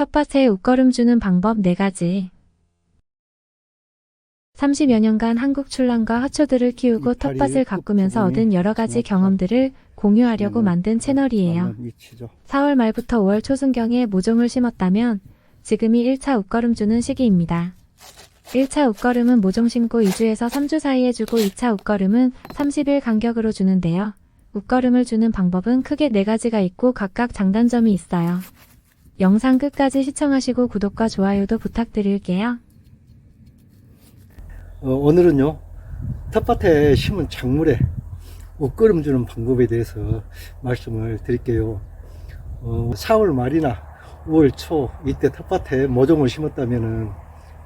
텃밭에 웃거름 주는 방법 4가지. 30여 년간 한국 출란과 화초들을 키우고 이파리 텃밭을 가꾸면서 얻은 여러 가지 경험들을 공유하려고 음, 만든 채널이에요. 맞는 위치죠. 4월 말부터 5월 초순경에 모종을 심었다면 지금이 1차 웃거름 주는 시기입니다. 1차 웃거름은 모종 심고 2주에서 3주 사이에 주고 2차 웃거름은 30일 간격으로 주는데요. 웃거름을 주는 방법은 크게 4가지가 있고 각각 장단점이 있어요. 영상 끝까지 시청하시고 구독과 좋아요도 부탁드릴게요. 어, 오늘은요 텃밭에 심은 작물에 옷걸음 주는 방법에 대해서 말씀을 드릴게요. 어, 4월 말이나 5월 초 이때 텃밭에 모종을 심었다면은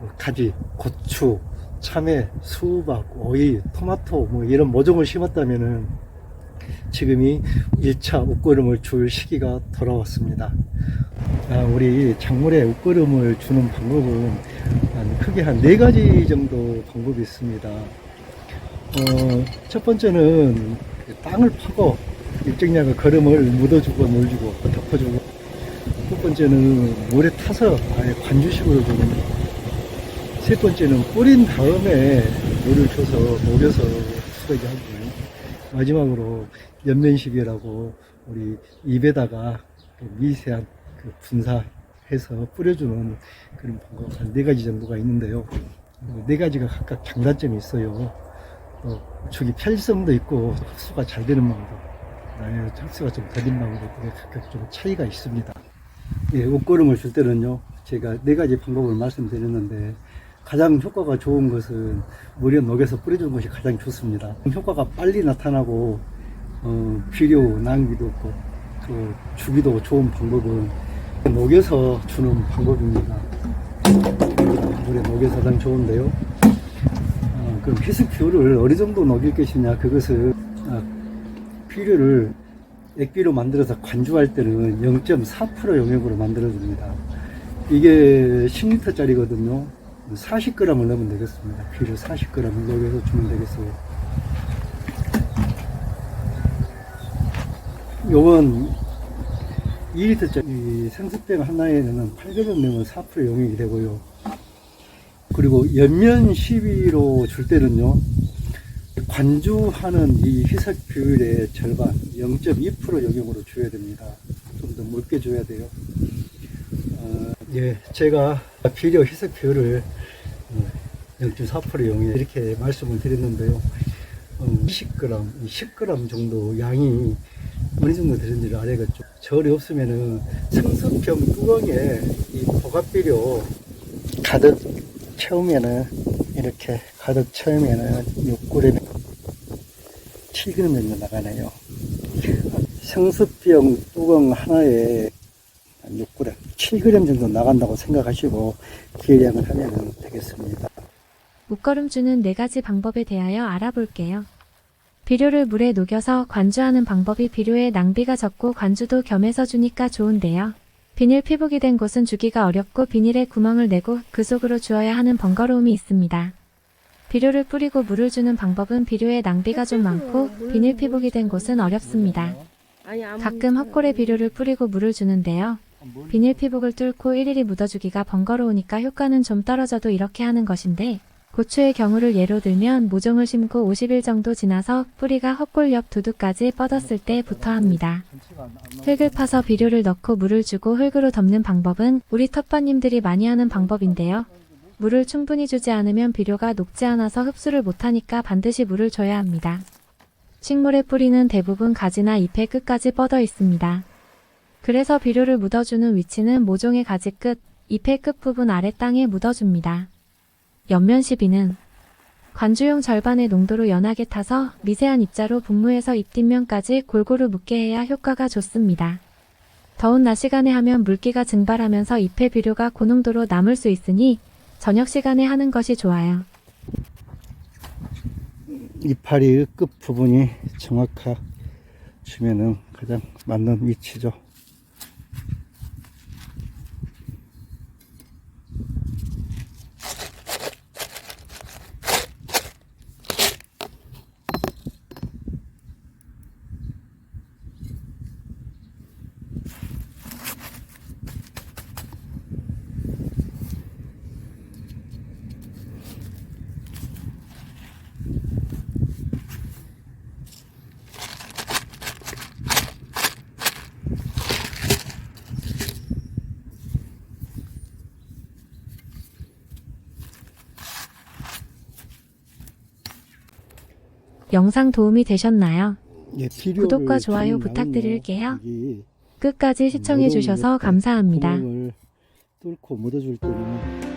뭐 가지, 고추, 참외, 수박, 오이, 토마토 뭐 이런 모종을 심었다면은 지금이 1차 옷걸음을 줄 시기가 돌아왔습니다. 아, 우리 작물에 옷걸음을 주는 방법은 한 크게 한 네 가지 정도 방법이 있습니다. 어, 첫 번째는 그 땅을 파고 일정량의 거름을 묻어주고 놀주고 덮어주고 두 번째는 물에 타서 아예 관주식으로 주는 거. 세 번째는 뿌린 다음에 물을 줘서 녹여서 수거게 하고 마지막으로 연면식이라고 우리 입에다가 그 미세한 그 분사해서 뿌려주는 그런 방법 한 네 가지 정도가 있는데요. 어, 네 가지가 각각 장단점이 있어요. 또 축이 편리성도 있고 흡수가 잘 되는 방법, 그다음에 흡수가 좀 더딘 방법, 그게 각각 좀 차이가 있습니다. 예, 옷걸음을 줄 때는요, 제가 네 가지 방법을 말씀드렸는데 가장 효과가 좋은 것은 물에 녹여서 뿌려주는 것이 가장 좋습니다. 효과가 빨리 나타나고 어, 비료 낭비도 없고 또 주기도 좋은 방법은 녹여서 주는 방법입니다. 물에 녹여서 가장 좋은데요. 어, 그럼 희석 비율을 어느 정도 녹일 것이냐 그것은 아, 비료를 액비로 만들어서 관주할 때는 0.4% 용액으로 만들어줍니다. 이게 10리터짜리거든요. 40g을 넣으면 되겠습니다. 비료 40g을 녹여서 주면 되겠어요. 요건 2리터짜리 생수병 하나에는 800원 내면 4% 용액이 되고요. 그리고 연면 12로 줄 때는요, 관주하는 이 희석 비율의 절반, 0.2% 용액으로 줘야 됩니다. 좀 더 묽게 줘야 돼요. 어, 예, 제가 비료 희석 비율을 0.4% 용액 이렇게 말씀을 드렸는데요. 어, 20g, 10g 정도 양이 어느 정도 되는지를 알아야겠죠. 절이 없으면은 생수병 뚜껑에 이 보갑비료 가득 채우면은 이렇게 가득 채우면은 6g에 7g 정도 나가네요. 생수병 뚜껑 하나에 한 6g, 7g 정도 나간다고 생각하시고 계량을 하면 되겠습니다. 웃거름 주는 4가지 방법에 대하여 알아볼게요. 비료를 물에 녹여서 관주하는 방법이 비료의 낭비가 적고 관주도 겸해서 주니까 좋은데요. 비닐 피복이 된 곳은 주기가 어렵고 비닐에 구멍을 내고 그 속으로 주어야 하는 번거로움이 있습니다. 비료를 뿌리고 물을 주는 방법은 비료의 낭비가 좀 많고 비닐 피복이 된 곳은 어렵습니다. 가끔 헛골에 비료를 뿌리고 물을 주는데요. 비닐 피복을 뚫고 일일이 묻어주기가 번거로우니까 효과는 좀 떨어져도 이렇게 하는 것인데 고추의 경우를 예로 들면 모종을 심고 50일 정도 지나서 뿌리가 헛골 옆 두두까지 뻗었을 때부터 합니다. 흙을 파서 비료를 넣고 물을 주고 흙으로 덮는 방법은 우리 텃밭님들이 많이 하는 방법인데요. 물을 충분히 주지 않으면 비료가 녹지 않아서 흡수를 못하니까 반드시 물을 줘야 합니다. 식물의 뿌리는 대부분 가지나 잎의 끝까지 뻗어 있습니다. 그래서 비료를 묻어주는 위치는 모종의 가지 끝, 잎의 끝부분 아래 땅에 묻어줍니다. 옆면 시비는 관주용 절반의 농도로 연하게 타서 미세한 입자로 분무해서 잎 뒷면까지 골고루 묻게 해야 효과가 좋습니다. 더운 낮 시간에 하면 물기가 증발하면서 잎의 비료가 고농도로 남을 수 있으니 저녁 시간에 하는 것이 좋아요. 이파리 끝 부분이 정확하 주면은 가장 맞는 위치죠. 영상 도움이 되셨나요? 예, 구독과 좋아요 부탁드릴게요. 끝까지 시청해주셔서 감사합니다. 뚫고 묻어줄 때는